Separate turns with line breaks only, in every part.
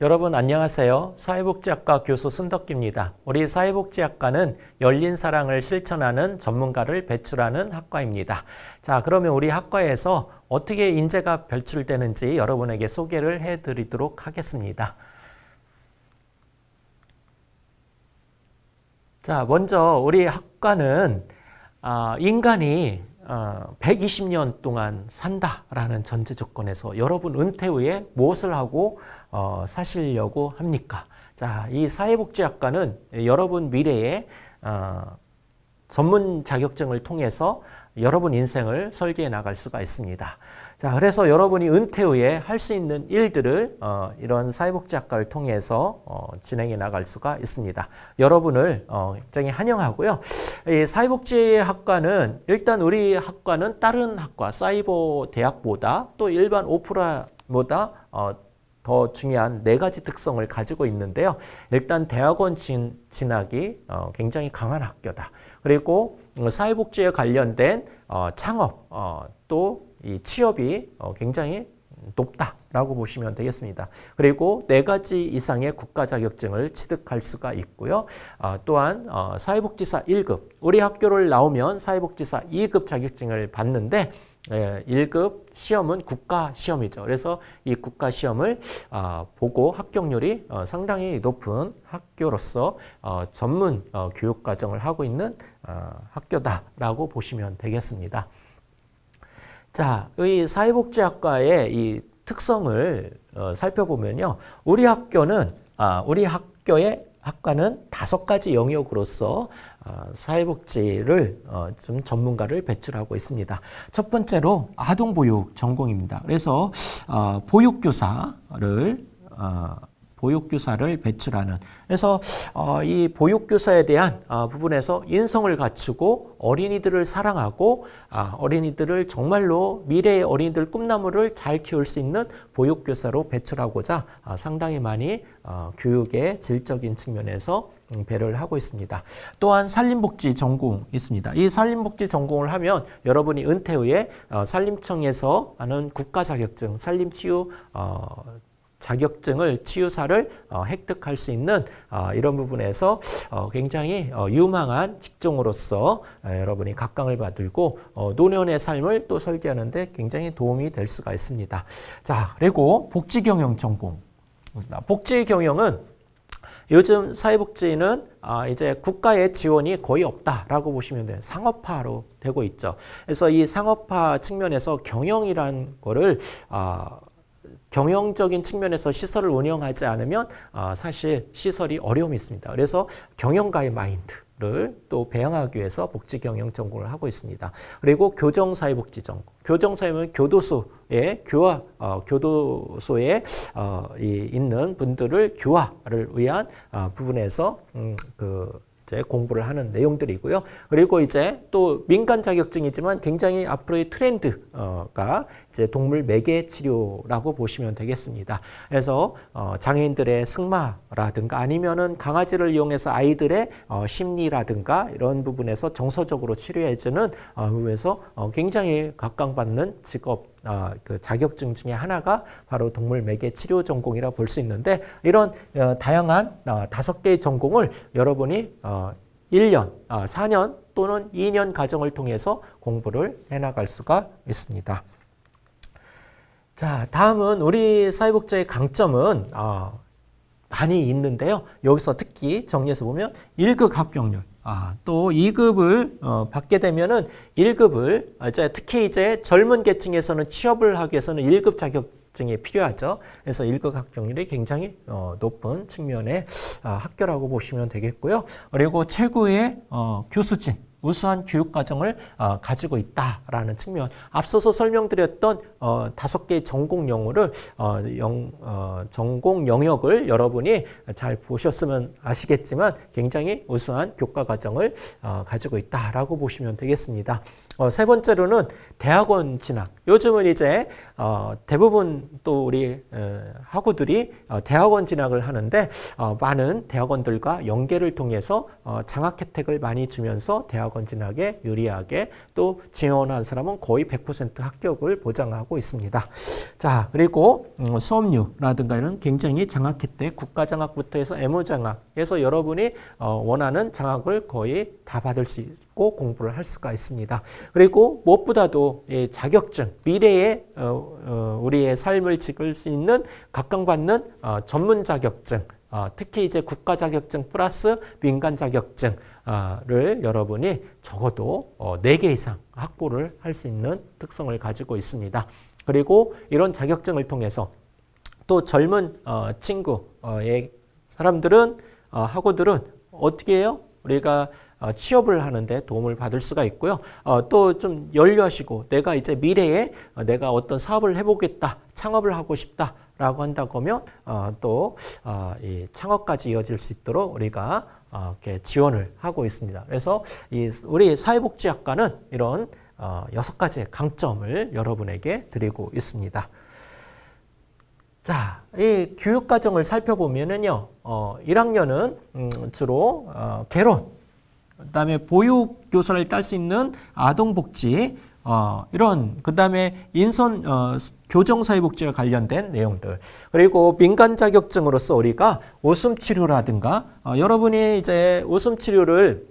여러분 안녕하세요. 사회복지학과 교수 순덕기입니다. 우리 사회복지학과는 열린 사랑을 실천하는 전문가를 배출하는 학과입니다. 자, 그러면 우리 학과에서 어떻게 인재가 배출되는지 여러분에게 소개를 해 드리도록 하겠습니다. 자, 먼저 우리 학과는 아, 인간이 어, 120년 동안 산다라는 전제 조건에서 여러분 은퇴 후에 무엇을 하고 어, 사시려고 합니까? 자, 이 사회복지학과는 여러분 미래에 어, 전문 자격증을 통해서 여러분 인생을 설계해 나갈 수가 있습니다. 자, 그래서 여러분이 은퇴 후에 할 수 있는 일들을 어, 이런 사회복지학과를 통해서 어, 진행해 나갈 수가 있습니다. 여러분을 어, 굉장히 환영하고요. 이 사회복지학과는 일단 우리 학과는 다른 학과 사이버 대학보다 또 일반 오프라보다 어, 더 중요한 네 가지 특성을 가지고 있는데요. 일단 대학원 진, 진학이 어, 굉장히 강한 학교다. 그리고 어, 사회복지에 관련된 어, 창업 어, 또이 취업이 어, 굉장히 높다라고 보시면 되겠습니다. 그리고 네 가지 이상의 국가 자격증을 취득할 수가 있고요. 어, 또한 어, 사회복지사 1급 우리 학교를 나오면 사회복지사 2급 자격증을 받는데 예, 1급 시험은 국가 시험이죠. 그래서 이 국가 시험을 아, 보고 합격률이 어, 상당히 높은 학교로서 어, 전문 어, 교육 과정을 하고 있는 어, 학교다라고 보시면 되겠습니다. 자, 이 사회복지학과의 이 특성을 어, 살펴보면요. 우리 학교는 아, 우리 학교의 학과는 다섯 가지 영역으로서 어, 사회복지를 어, 좀 전문가를 배출하고 있습니다. 첫 번째로 아동보육 전공입니다. 그래서 어, 보육교사를 어, 보육교사를 배출하는 그래서 어, 이 보육교사에 대한 어, 부분에서 인성을 갖추고 어린이들을 사랑하고 아, 어린이들을 정말로 미래의 어린이들 꿈나무를 잘 키울 수 있는 보육교사로 배출하고자 아, 상당히 많이 어, 교육의 질적인 측면에서 음, 배려를 하고 있습니다. 또한 산림복지 전공 있습니다. 이 산림복지 전공을 하면 여러분이 은퇴 후에 어, 산림청에서 하는 국가 자격증 산림치유 어, 자격증을 치유사를 어, 획득할 수 있는 어, 이런 부분에서 어, 굉장히 어, 유망한 직종으로서 어, 여러분이 각광을 받고 어, 노년의 삶을 또 설계하는데 굉장히 도움이 될 수가 있습니다. 자 그리고 복지경영 전공 복지경영은 요즘 사회복지는 아, 이제 국가의 지원이 거의 없다라고 보시면 돼요. 상업화로 되고 있죠. 그래서 이 상업화 측면에서 경영이란 거를 아, 경영적인 측면에서 시설을 운영하지 않으면 아, 사실 시설이 어려움이 있습니다. 그래서 경영가의 마인드 를 또 배양하기 위해서 복지 경영 전공을 하고 있습니다. 그리고 교정 사회복지 전공. 교정 사회는 교도소에 교화 어, 교도소에 어, 이, 있는 분들을 교화를 위한 어, 부분에서 음, 그 이제 공부를 하는 내용들이고요. 그리고 이제 또 민간 자격증이지만 굉장히 앞으로의 트렌드가 이제 동물 매개 치료라고 보시면 되겠습니다. 그래서 어, 장애인들의 승마라든가 아니면은 강아지를 이용해서 아이들의 어, 심리라든가 이런 부분에서 정서적으로 치료해주는 어, 부분에서 어, 굉장히 각광받는 직업 어, 그 자격증 중에 하나가 바로 동물 매개 치료 전공이라 볼 수 있는데 이런 어, 다양한 어, 다섯 개의 전공을 여러분이 어, 1년, 아, 4년 또는 2년 과정을 통해서 공부를 해 나갈 수가 있습니다. 자, 다음은 우리 사회복지의 강점은 어, 많이 있는데요. 여기서 특히 정리해서 보면 1급 합격률. 아, 또 2급을 어, 받게 되면은 1급을 이제 특히 이제 젊은 계층에서는 취업을 하기 위해서는 1급 자격증이 필요하죠. 그래서 1급 합격률이 굉장히 어, 높은 측면의 아, 학교라고 보시면 되겠고요. 그리고 최고의 어, 교수진 우수한 교육 과정을 어, 가지고 있다라는 측면. 앞서서 설명드렸던 어, 다섯 개의 전공 영어를 어, 전공 영역을 여러분이 잘 보셨으면 아시겠지만 굉장히 우수한 교과 과정을 어, 가지고 있다라고 보시면 되겠습니다. 어, 세 번째로는 대학원 진학. 요즘은 이제 어, 대부분 또 우리 어, 학우들이 어, 대학원 진학을 하는데 어, 많은 대학원들과 연계를 통해서 어, 장학 혜택을 많이 주면서 대학 대학원 진학에 유리하게 또 지원한 사람은 거의 100% 합격을 보장하고 있습니다. 자, 그리고 음, 수업료라든가 이런 굉장히 장학 혜택, 국가 장학부터 해서 애무장학에서 여러분이 어, 원하는 장학을 거의 다 받을 수 있고 공부를 할 수가 있습니다. 그리고 무엇보다도 이 자격증, 미래의 어, 어, 우리의 삶을 지킬 수 있는 각광받는 어, 전문 자격증, 어, 특히 이제 국가 자격증 플러스 민간 자격증을 여러분이 적어도 어, 4개 이상 확보를 할 수 있는 특성을 가지고 있습니다. 그리고 이런 자격증을 통해서 또 젊은 어, 친구의 사람들은 어, 학우들은 어떻게 해요? 우리가 어, 취업을 하는데 도움을 받을 수가 있고요. 어, 또좀 연료하시고 내가 이제 미래에 어, 내가 어떤 사업을 해보겠다, 창업을 하고 싶다 라고 한다고 하면 어, 또 어, 이 창업까지 이어질 수 있도록 우리가 어, 이렇게 지원을 하고 있습니다. 그래서 이 우리 사회복지학과는 이런 어, 여섯 가지의 강점을 여러분에게 드리고 있습니다. 자, 이 교육 과정을 살펴보면은요, 어, 1학년은 음, 주로 어, 개론, 그다음에 보육 교사를 딸 수 있는 아동복지, 어, 이런 그다음에 인선 어, 교정사회복지와 관련된 내용들 그리고 민간 자격증으로서 우리가 웃음 치료라든가 어, 여러분이 이제 웃음 치료를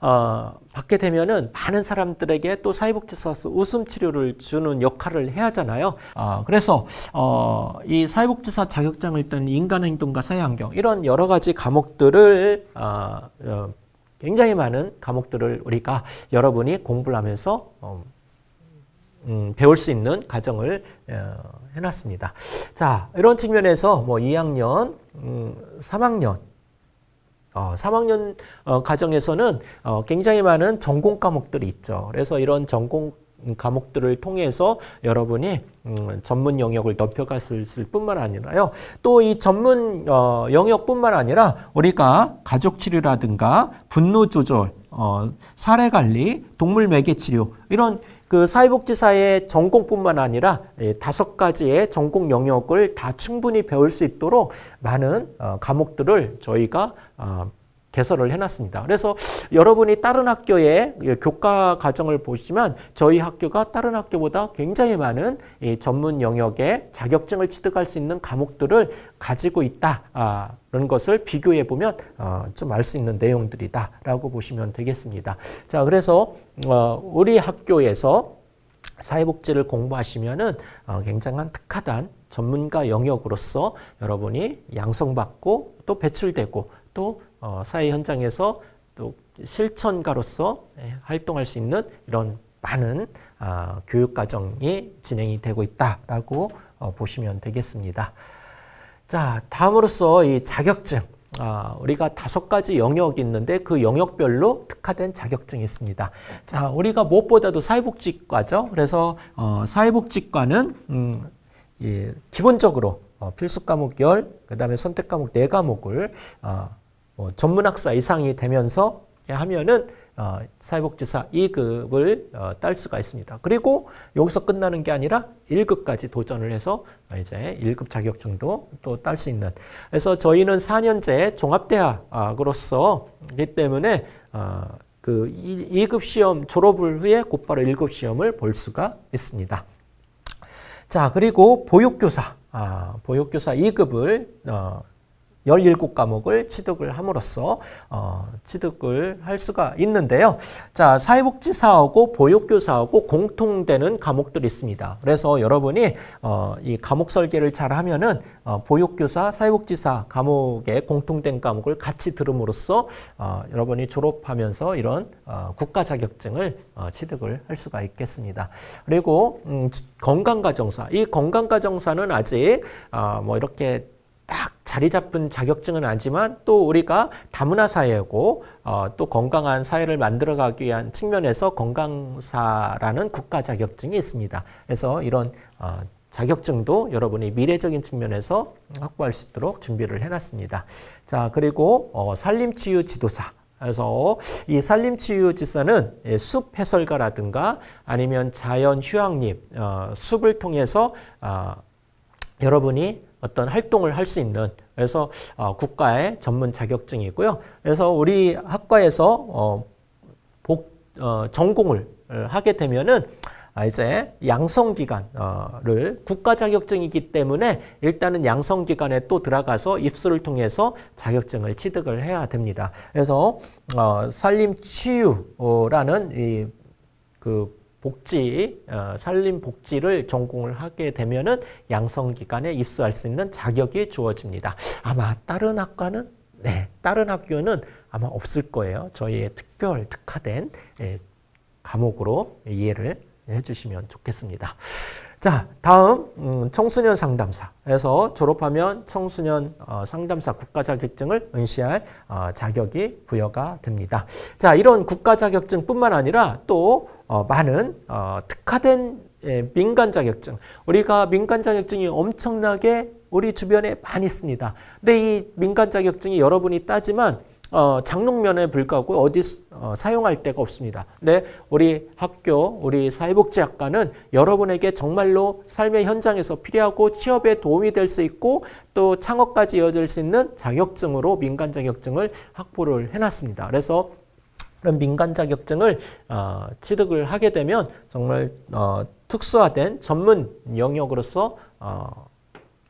어, 받게 되면은 많은 사람들에게 또 사회복지사로서 웃음 치료를 주는 역할을 해야 하잖아요. 어, 그래서 어, 이 사회복지사 자격증을 딴 인간행동과 사회환경 이런 여러 가지 과목들을 어, 어, 굉장히 많은 과목들을 우리가 여러분이 공부를 하면서 어, 음, 배울 수 있는 과정을 어, 해놨습니다. 자, 이런 측면에서 뭐 2학년, 음, 3학년, 어, 3학년 어, 과정에서는 어, 굉장히 많은 전공 과목들이 있죠. 그래서 이런 전공 과목들을 통해서 여러분이 음, 전문 영역을 넓혀갔을 뿐만 아니라요. 또 이 전문 어, 영역뿐만 아니라 우리가 가족 치료라든가 분노 조절, 어, 사례 관리, 동물 매개 치료 이런 그 사회복지사의 전공뿐만 아니라 예, 다섯 가지의 전공 영역을 다 충분히 배울 수 있도록 많은 어, 과목들을 저희가 어, 개설을 해놨습니다. 그래서 여러분이 다른 학교의 교과 과정을 보시면 저희 학교가 다른 학교보다 굉장히 많은 이 전문 영역의 자격증을 취득할 수 있는 과목들을 가지고 있다는 것을 비교해 보면 어, 좀알 수 있는 내용들이다라고 보시면 되겠습니다. 자, 그래서 어, 우리 학교에서 사회복지를 공부하시면은 어, 굉장한 특화단 전문가 영역으로서 여러분이 양성받고 또 배출되고 또 어, 사회 현장에서 또 실천가로서 예, 활동할 수 있는 이런 많은 아, 교육 과정이 진행이 되고 있다라고 어, 보시면 되겠습니다. 자, 다음으로서 이 자격증. 아, 우리가 다섯 가지 영역이 있는데 그 영역별로 특화된 자격증이 있습니다. 자, 우리가 무엇보다도 사회복지과죠. 그래서 어, 사회복지과는 음, 예, 기본적으로 어, 필수 과목 열, 그 다음에 선택 과목 네 과목을 어, 뭐 전문학사 이상이 되면서 하면은 어, 사회복지사 2급을 어, 딸 수가 있습니다. 그리고 여기서 끝나는 게 아니라 1급까지 도전을 해서 이제 1급 자격증도 또 딸 수 있는. 그래서 저희는 4년제 종합대학으로서이기 때문에 어, 그 2급 시험 졸업을 후에 곧바로 1급 시험을 볼 수가 있습니다. 자, 그리고 보육교사, 아, 보육교사 2급을 어, 17과목을 취득을 함으로써 어, 취득을 할 수가 있는데요. 자, 사회복지사하고 보육교사하고 공통되는 과목들이 있습니다. 그래서 여러분이 어, 이 과목 설계를 잘 하면은 어, 보육교사, 사회복지사 과목의 공통된 과목을 같이 들음으로써 어, 여러분이 졸업하면서 이런 어, 국가 자격증을 어, 취득을 할 수가 있겠습니다. 그리고 음, 건강가정사, 이 건강가정사는 아직 어, 뭐 이렇게 딱 자리 잡은 자격증은 아니지만 또 우리가 다문화 사회고 어, 또 건강한 사회를 만들어가기 위한 측면에서 건강사라는 국가 자격증이 있습니다. 그래서 이런 어, 자격증도 여러분이 미래적인 측면에서 확보할 수 있도록 준비를 해놨습니다. 자 그리고 어, 산림치유 지도사. 그래서 이 산림치유지사는 예, 숲 해설가라든가 아니면 자연 휴양림, 어, 숲을 통해서 어, 여러분이 어떤 활동을 할 수 있는 그래서 어, 국가의 전문 자격증이고요. 그래서 우리 학과에서 어, 복, 어, 전공을 어, 하게 되면은 아, 이제 양성 기간을 국가 자격증이기 때문에 일단은 양성 기간에 또 들어가서 입수를 통해서 자격증을 취득을 해야 됩니다. 그래서 어, 산림 치유라는 이그 복지 어, 산림 복지를 전공을 하게 되면은 양성 기간에 입수할 수 있는 자격이 주어집니다. 아마 다른 학과는 네, 다른 학교는 아마 없을 거예요. 저희의 특별 특화된 예, 과목으로 이해를 해주시면 좋겠습니다. 자, 다음 음, 청소년 상담사에서 졸업하면 청소년 어, 상담사 국가 자격증을 은시할 어, 자격이 부여가 됩니다. 자, 이런 국가 자격증뿐만 아니라 또 어, 많은 어, 특화된 예, 민간 자격증. 우리가 민간 자격증이 엄청나게 우리 주변에 많이 있습니다. 근데 이 민간 자격증이 여러분이 따지만 어, 장롱면에 불구하고 어디 어, 사용할 데가 없습니다. 근데 우리 학교, 우리 사회복지학과는 여러분에게 정말로 삶의 현장에서 필요하고 취업에 도움이 될 수 있고 또 창업까지 이어질 수 있는 자격증으로 민간 자격증을 확보를 해놨습니다. 그래서 그런 민간 자격증을 어, 취득을 하게 되면 정말 어, 특수화된 전문 영역으로서 어,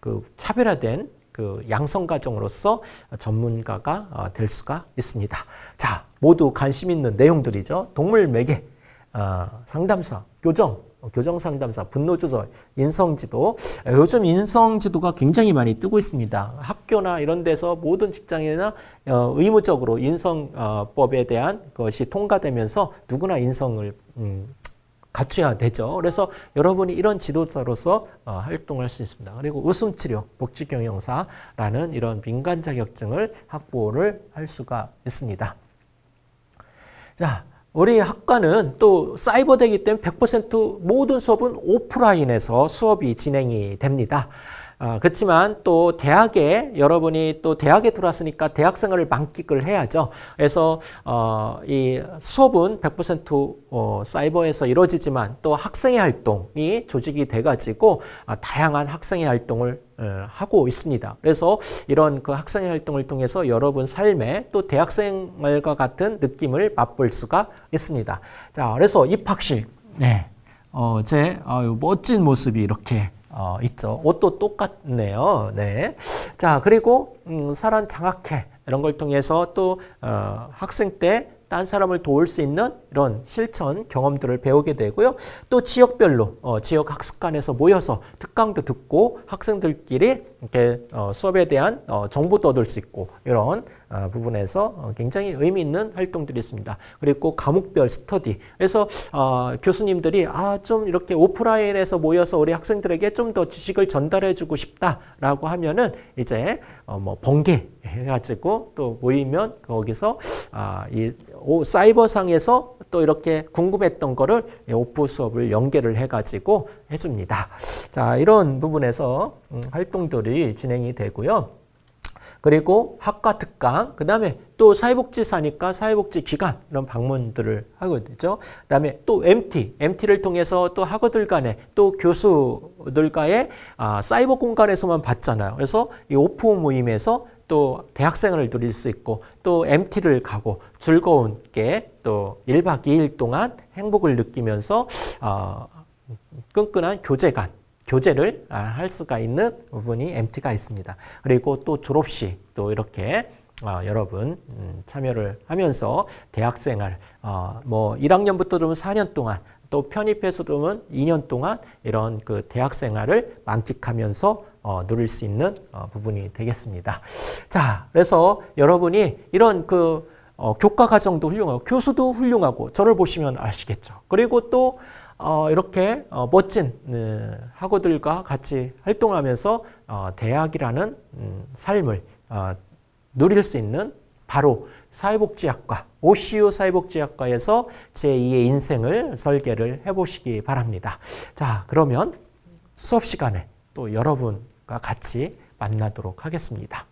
그 차별화된 그 양성 과정으로서 전문가가 어, 될 수가 있습니다. 자, 모두 관심 있는 내용들이죠. 동물 매개, 어, 상담사, 교정, 교정 상담사, 분노 조절, 인성 지도. 요즘 인성 지도가 굉장히 많이 뜨고 있습니다. 학교나 이런 데서 모든 직장이나 어, 의무적으로 인성법에 대한 것이 통과되면서 누구나 인성을 음, 갖춰야 되죠. 그래서 여러분이 이런 지도자로서 어, 활동할 수 있습니다. 그리고 웃음치료, 복지경영사라는 이런 민간 자격증을 확보를 할 수가 있습니다. 자, 우리 학과는 또 사이버대기 때문에 100% 모든 수업은 오프라인에서 수업이 진행이 됩니다. 어, 그렇지만 또 대학에 여러분이 또 대학에 들어왔으니까 대학생활을 만끽을 해야죠. 그래서 어, 이 수업은 100% 어, 사이버에서 이루어지지만 또 학생의 활동이 조직이 돼가지고 어, 다양한 학생의 활동을 어, 하고 있습니다. 그래서 이런 그 학생의 활동을 통해서 여러분 삶에 또 대학생활과 같은 느낌을 맛볼 수가 있습니다. 자, 그래서 입학식, 네, 어, 제 아유, 멋진 모습이 이렇게 어, 있죠. 옷도 똑같네요. 네. 자, 그리고 음, 사람 장학회 이런 걸 통해서 또 어, 학생 때 딴 사람을 도울 수 있는 이런 실천 경험들을 배우게 되고요. 또 지역별로 어, 지역 학습관에서 모여서 특강도 듣고 학생들끼리 이렇게 어, 수업에 대한 어, 정보도 얻을 수 있고 이런 어, 부분에서 어, 굉장히 의미 있는 활동들이 있습니다. 그리고 과목별 스터디. 그래서 어, 교수님들이 아 좀 이렇게 오프라인에서 모여서 우리 학생들에게 좀 더 지식을 전달해주고 싶다라고 하면은 이제 어, 뭐 번개 해가지고 또 모이면 거기서 아, 이 오, 사이버상에서 또 이렇게 궁금했던 거를 오프 수업을 연계를 해가지고 해줍니다. 자, 이런 부분에서 음, 활동들이 진행이 되고요. 그리고 학과 특강, 그 다음에 또 사회복지사니까 사회복지 기관 이런 방문들을 하게 되죠. 그 다음에 또 MT, MT를 통해서 또 학우들 간에 또 교수들 과의 아, 사이버 공간에서만 봤잖아요. 그래서 이 오프 모임에서 또 대학생을 누릴 수 있고 또 MT를 가고 즐거운 게 또 1박 2일 동안 행복을 느끼면서 어, 끈끈한 교제간 교제를 아, 할 수가 있는 부분이 MT가 있습니다. 그리고 또 졸업식 또 이렇게 어, 여러분 음, 참여를 하면서 대학생활 어, 뭐 1학년부터 들으면 4년 동안 또 편입해서 들으면 2년 동안 이런 그 대학생활을 만끽하면서 어, 누릴 수 있는 어, 부분이 되겠습니다. 자, 그래서 여러분이 이런 그 어, 교과 과정도 훌륭하고 교수도 훌륭하고 저를 보시면 아시겠죠. 그리고 또 어, 이렇게 어, 멋진 네, 학우들과 같이 활동하면서 어, 대학이라는 음, 삶을 어, 누릴 수 있는 바로 사회복지학과, OCU 사회복지학과에서 제2의 인생을 설계를 해보시기 바랍니다. 자, 그러면 수업 시간에 또 여러분과 같이 만나도록 하겠습니다.